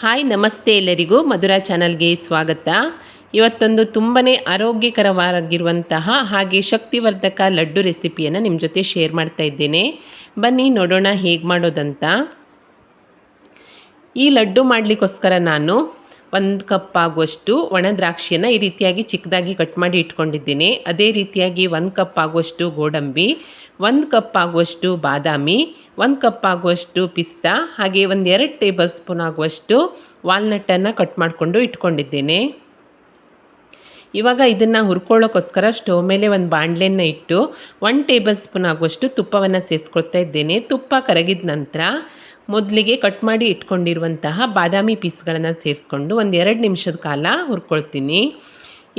Hi ನಮಸ್ತೆ ಎಲ್ಲರಿಗೂ ಮಧುರಾ ಚಾನಲ್ಗೆ ಸ್ವಾಗತ. ಇವತ್ತೊಂದು ತುಂಬನೇ ಆರೋಗ್ಯಕರವಾಗಿರುವಂತಹ ಹಾಗೆ ಶಕ್ತಿವರ್ಧಕ ಲಡ್ಡು ರೆಸಿಪಿಯನ್ನು ನಿಮ್ಮ ಜೊತೆ ಶೇರ್ ಮಾಡ್ತಾ ಇದ್ದೇನೆ. ಬನ್ನಿ ನೋಡೋಣ ಹೇಗೆ ಮಾಡೋದಂತ. ಈ ಲಡ್ಡು ಮಾಡಲಿಕ್ಕೋಸ್ಕರ ನಾನು ಒಂದು ಕಪ್ ಆಗುವಷ್ಟು ಒಣ ದ್ರಾಕ್ಷಿಯನ್ನು ಈ ರೀತಿಯಾಗಿ ಚಿಕ್ಕದಾಗಿ ಕಟ್ ಮಾಡಿ ಇಟ್ಕೊಂಡಿದ್ದೀನಿ. ಅದೇ ರೀತಿಯಾಗಿ ಒಂದು ಕಪ್ ಆಗುವಷ್ಟು ಗೋಡಂಬಿ, ಒಂದು ಕಪ್ ಆಗುವಷ್ಟು ಬಾದಾಮಿ, ಒಂದು ಕಪ್ ಆಗುವಷ್ಟು ಪಿಸ್ತಾ, ಹಾಗೆ ಒಂದು ಎರಡು ಟೇಬಲ್ ಸ್ಪೂನ್ ಆಗುವಷ್ಟು ವಾಲ್ನಟ್ಟನ್ನು ಕಟ್ ಮಾಡಿಕೊಂಡು ಇಟ್ಕೊಂಡಿದ್ದೇನೆ. ಇವಾಗ ಇದನ್ನು ಹುರ್ಕೊಳ್ಳೋಕ್ಕೋಸ್ಕರ ಸ್ಟವ್ ಮೇಲೆ ಒಂದು ಬಾಣಲೆಯನ್ನು ಇಟ್ಟು ಒನ್ ಟೇಬಲ್ ಸ್ಪೂನ್ ಆಗುವಷ್ಟು ತುಪ್ಪವನ್ನು ಸೇರಿಸ್ಕೊಳ್ತಾ ಇದ್ದೇನೆ. ತುಪ್ಪ ಕರಗಿದ ನಂತರ ಮೊದಲಿಗೆ ಕಟ್ ಮಾಡಿ ಇಟ್ಕೊಂಡಿರುವಂತಹ ಬಾದಾಮಿ ಪೀಸ್ಗಳನ್ನು ಸೇರಿಸ್ಕೊಂಡು ಒಂದು ಎರಡು ನಿಮಿಷದ ಕಾಲ ಹುರ್ಕೊಳ್ತೀನಿ.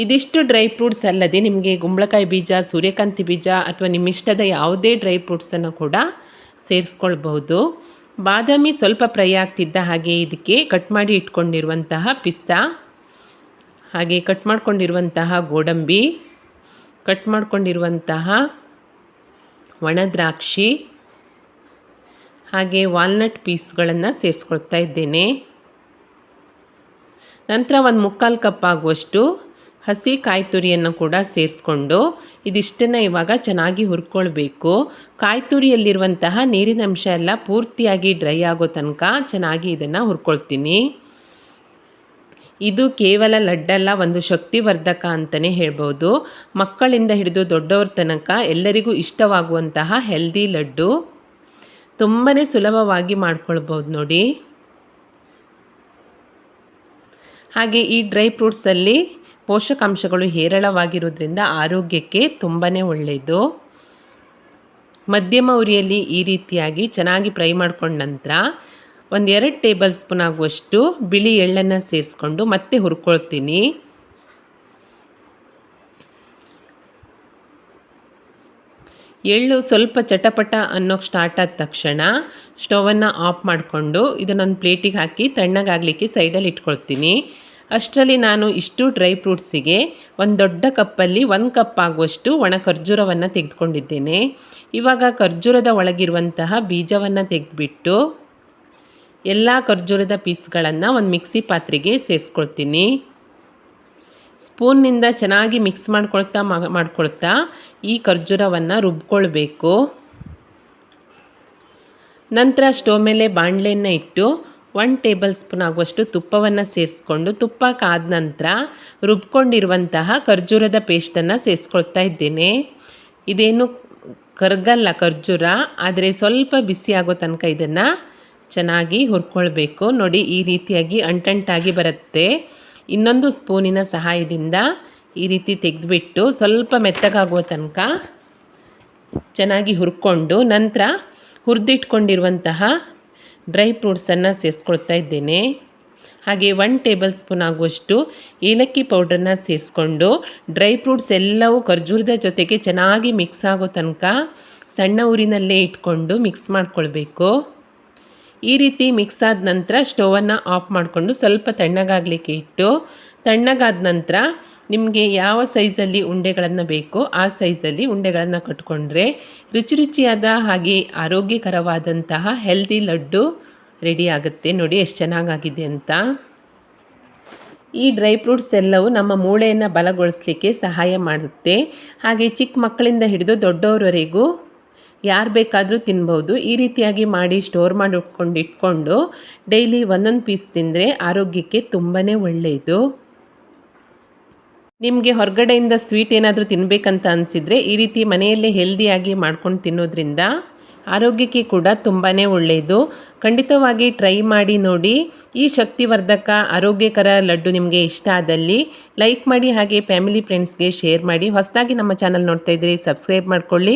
ಇದಿಷ್ಟು ಡ್ರೈ ಫ್ರೂಟ್ಸ್ ಅಲ್ಲದೆ ನಿಮಗೆ ಗುಂಬಳಕಾಯಿ ಬೀಜ, ಸೂರ್ಯಕಾಂತಿ ಬೀಜ ಅಥವಾ ನಿಮ್ಮ ಇಷ್ಟದ ಯಾವುದೇ ಡ್ರೈ ಫ್ರೂಟ್ಸನ್ನು ಕೂಡ ಸೇರಿಸ್ಕೊಳ್ಬಹುದು. ಬಾದಾಮಿ ಸ್ವಲ್ಪ ಫ್ರೈ ಆಗ್ತಿದ್ದ ಹಾಗೆ ಇದಕ್ಕೆ ಕಟ್ ಮಾಡಿ ಇಟ್ಕೊಂಡಿರುವಂತಹ ಪಿಸ್ತಾ, ಹಾಗೆ ಕಟ್ ಮಾಡಿಕೊಂಡಿರುವಂತಹ ಗೋಡಂಬಿ ಕಟ್ ಮಾಡಿಕೊಂಡಿರುವಂತಹ ಒಣ ದ್ರಾಕ್ಷಿ ಹಾಗೆ ವಾಲ್ನಟ್ ಪೀಸ್ಗಳನ್ನು ಸೇರಿಸ್ಕೊಳ್ತಾ ಇದ್ದೇನೆ. ನಂತರ ಒಂದು ಮುಕ್ಕಾಲು ಕಪ್ ಆಗುವಷ್ಟು ಹಸಿ ಕಾಯಿ ತುರಿಯನ್ನು ಕೂಡ ಸೇರಿಸ್ಕೊಂಡು ಇದಿಷ್ಟನ್ನು ಇವಾಗ ಚೆನ್ನಾಗಿ ಹುರ್ಕೊಳ್ಬೇಕು. ಕಾಯಿ ತುರಿಯಲ್ಲಿರುವಂತಹ ನೀರಿನ ಅಂಶ ಎಲ್ಲ ಪೂರ್ತಿಯಾಗಿ ಡ್ರೈ ಆಗೋ ತನಕ ಚೆನ್ನಾಗಿ ಇದನ್ನು ಹುರ್ಕೊಳ್ತೀನಿ. ಇದು ಕೇವಲ ಲಡ್ಡಲ್ಲ, ಒಂದು ಶಕ್ತಿವರ್ಧಕ ಅಂತಲೇ ಹೇಳ್ಬೋದು. ಮಕ್ಕಳಿಂದ ಹಿಡಿದು ದೊಡ್ಡವ್ರ ತನಕ ಎಲ್ಲರಿಗೂ ಇಷ್ಟವಾಗುವಂತಹ ಹೆಲ್ದಿ ಲಡ್ಡು. ತುಂಬಾ ಸುಲಭವಾಗಿ ಮಾಡ್ಕೊಳ್ಬೋದು ನೋಡಿ. ಹಾಗೆ ಈ ಡ್ರೈ ಫ್ರೂಟ್ಸಲ್ಲಿ ಪೋಷಕಾಂಶಗಳು ಹೇರಳವಾಗಿರೋದ್ರಿಂದ ಆರೋಗ್ಯಕ್ಕೆ ತುಂಬಾ ಒಳ್ಳೆಯದು ಮಧ್ಯಮ ಉರಿಯಲ್ಲಿ ಈ ರೀತಿಯಾಗಿ ಚೆನ್ನಾಗಿ ಫ್ರೈ ಮಾಡ್ಕೊಂಡ ನಂತರ ಒಂದು ಎರಡು ಟೇಬಲ್ ಸ್ಪೂನ್ ಆಗುವಷ್ಟು ಬಿಳಿ ಎಳ್ಳನ್ನು ಸೇರಿಸ್ಕೊಂಡು ಮತ್ತೆ ಹುರ್ಕೊಳ್ತೀನಿ. ಎಳ್ಳು ಸ್ವಲ್ಪ ಚಟಪಟ ಅನ್ನೋಕ್ಕೆ ಸ್ಟಾರ್ಟ್ ಆದ ತಕ್ಷಣ ಸ್ಟವನ್ನು ಆಫ್ ಮಾಡಿಕೊಂಡು ಇದನ್ನೊಂದು ಪ್ಲೇಟಿಗೆ ಹಾಕಿ ತಣ್ಣಗಾಗಲಿಕ್ಕೆ ಸೈಡಲ್ಲಿ ಇಟ್ಕೊಳ್ತೀನಿ. ಅಷ್ಟರಲ್ಲಿ ನಾನು ಇಷ್ಟು ಡ್ರೈ ಫ್ರೂಟ್ಸಿಗೆ ಒಂದು ದೊಡ್ಡ ಕಪ್ಪಲ್ಲಿ ಒಂದು ಕಪ್ ಆಗುವಷ್ಟು ಒಣ ಖರ್ಜೂರವನ್ನು ತೆಗೆದುಕೊಂಡಿದ್ದೇನೆ. ಇವಾಗ ಖರ್ಜೂರದ ಒಳಗಿರುವಂತಹ ಬೀಜವನ್ನು ತೆಗೆದುಬಿಟ್ಟು ಎಲ್ಲ ಖರ್ಜೂರದ ಪೀಸ್ಗಳನ್ನು ಒಂದು ಮಿಕ್ಸಿ ಪಾತ್ರೆಗೆ ಸೇರಿಸ್ಕೊಳ್ತೀನಿ. ಸ್ಪೂನ್ನಿಂದ ಚೆನ್ನಾಗಿ ಮಿಕ್ಸ್ ಮಾಡ್ಕೊಳ್ತಾ ಮಾಡ್ಕೊಳ್ತಾ ಈ ಖರ್ಜೂರವನ್ನು ರುಬ್ಕೊಳ್ಬೇಕು. ನಂತರ ಸ್ಟೋವ್ ಮೇಲೆ ಬಾಣಲೆಯನ್ನು ಇಟ್ಟು ಒನ್ ಟೇಬಲ್ ಸ್ಪೂನ್ ಆಗುವಷ್ಟು ತುಪ್ಪವನ್ನು ಸೇರಿಸ್ಕೊಂಡು ತುಪ್ಪ ಕಾದ ನಂತರ ರುಬ್ಕೊಂಡಿರುವಂತಹ ಖರ್ಜೂರದ ಪೇಸ್ಟನ್ನು ಸೇರಿಸ್ಕೊಳ್ತಾ ಇದ್ದೇನೆ. ಇದೇನು ಕರ್ಗಲ್ಲ ಖರ್ಜೂರ, ಆದರೆ ಸ್ವಲ್ಪ ಬಿಸಿ ಆಗೋ ತನಕ ಇದನ್ನು ಚೆನ್ನಾಗಿ ಹುರ್ಕೊಳ್ಬೇಕು. ನೋಡಿ ಈ ರೀತಿಯಾಗಿ ಅಂಟಂಟಾಗಿ ಬರುತ್ತೆ. ಇನ್ನೊಂದು ಸ್ಪೂನಿನ ಸಹಾಯದಿಂದ ಈ ರೀತಿ ತೆಗೆದುಬಿಟ್ಟು ಸ್ವಲ್ಪ ಮೆತ್ತಗಾಗುವ ತನಕ ಚೆನ್ನಾಗಿ ಹುರ್ಕೊಂಡು ನಂತರ ಹುರಿದಿಟ್ಕೊಂಡಿರುವಂತಹ ಡ್ರೈ ಫ್ರೂಟ್ಸನ್ನು ಸೇರಿಸ್ಕೊಳ್ತಾ ಇದ್ದೇನೆ. ಹಾಗೆ ಒನ್ ಟೇಬಲ್ ಸ್ಪೂನ್ ಆಗುವಷ್ಟು ಏಲಕ್ಕಿ ಪೌಡ್ರನ್ನ ಸೇರಿಸ್ಕೊಂಡು ಡ್ರೈ ಫ್ರೂಟ್ಸ್ ಎಲ್ಲವೂ ಖರ್ಜೂರದ ಜೊತೆಗೆ ಚೆನ್ನಾಗಿ ಮಿಕ್ಸ್ ಆಗೋ ತನಕ ಸಣ್ಣ ಊರಿನಲ್ಲೇ ಇಟ್ಕೊಂಡು ಮಿಕ್ಸ್ ಮಾಡ್ಕೊಳ್ಬೇಕು. ಈ ರೀತಿ ಮಿಕ್ಸ್ ಆದ ನಂತರ ಸ್ಟೋವನ್ನು ಆಫ್ ಮಾಡಿಕೊಂಡು ಸ್ವಲ್ಪ ತಣ್ಣಗಾಗಲಿಕ್ಕೆ ಇಟ್ಟು, ತಣ್ಣಗಾದ ನಂತರ ನಿಮಗೆ ಯಾವ ಸೈಜಲ್ಲಿ ಉಂಡೆಗಳನ್ನು ಬೇಕೋ ಆ ಸೈಜಲ್ಲಿ ಉಂಡೆಗಳನ್ನು ಕಟ್ಕೊಂಡ್ರೆ ರುಚಿ ರುಚಿಯಾದ ಹಾಗೆ ಆರೋಗ್ಯಕರವಾದಂತಹ ಹೆಲ್ದಿ ಲಡ್ಡು ರೆಡಿ ಆಗುತ್ತೆ. ನೋಡಿ ಎಷ್ಟು ಚೆನ್ನಾಗಾಗಿದೆ ಅಂತ. ಈ ಡ್ರೈ ಫ್ರೂಟ್ಸ್ ಎಲ್ಲವೂ ನಮ್ಮ ಮೂಳೆಯನ್ನು ಬಲಗೊಳಿಸ್ಲಿಕ್ಕೆ ಸಹಾಯ ಮಾಡುತ್ತೆ. ಹಾಗೆ ಚಿಕ್ಕ ಮಕ್ಕಳಿಂದ ಹಿಡಿದು ದೊಡ್ಡವರವರೆಗೂ ಯಾರು ಬೇಕಾದರೂ ತಿನ್ಬೋದು. ಈ ರೀತಿಯಾಗಿ ಮಾಡಿ ಸ್ಟೋರ್ ಮಾಡಿ ಇಟ್ಕೊಂಡು ಇಟ್ಕೊಂಡು ಡೈಲಿ ಒಂದೊಂದು ಪೀಸ್ ತಿಂದರೆ ಆರೋಗ್ಯಕ್ಕೆ ತುಂಬಾ ಒಳ್ಳೆಯದು. ನಿಮಗೆ ಹೊರಗಡೆಯಿಂದ ಸ್ವೀಟ್ ಏನಾದರೂ ತಿನ್ನಬೇಕಂತ ಅನಿಸಿದರೆ ಈ ರೀತಿ ಮನೆಯಲ್ಲೇ ಹೆಲ್ದಿಯಾಗಿ ಮಾಡ್ಕೊಂಡು ತಿನ್ನೋದ್ರಿಂದ ಆರೋಗ್ಯಕ್ಕೆ ಕೂಡ ತುಂಬಾ ಒಳ್ಳೆಯದು. ಖಂಡಿತವಾಗಿ ಟ್ರೈ ಮಾಡಿ ನೋಡಿ. ಈ ಶಕ್ತಿವರ್ಧಕ, ಆರೋಗ್ಯಕರ ಲಡ್ಡು ನಿಮಗೆ ಇಷ್ಟ ಆದಲ್ಲಿ ಲೈಕ್ ಮಾಡಿ ಹಾಗೆ ಫ್ಯಾಮಿಲಿ ಫ್ರೆಂಡ್ಸ್ಗೆ ಶೇರ್ ಮಾಡಿ. ಹೊಸದಾಗಿ ನಮ್ಮ ಚಾನಲ್ ನೋಡ್ತಾ ಇದ್ದೀರಿ ಸಬ್ಸ್ಕ್ರೈಬ್ ಮಾಡ್ಕೊಳ್ಳಿ.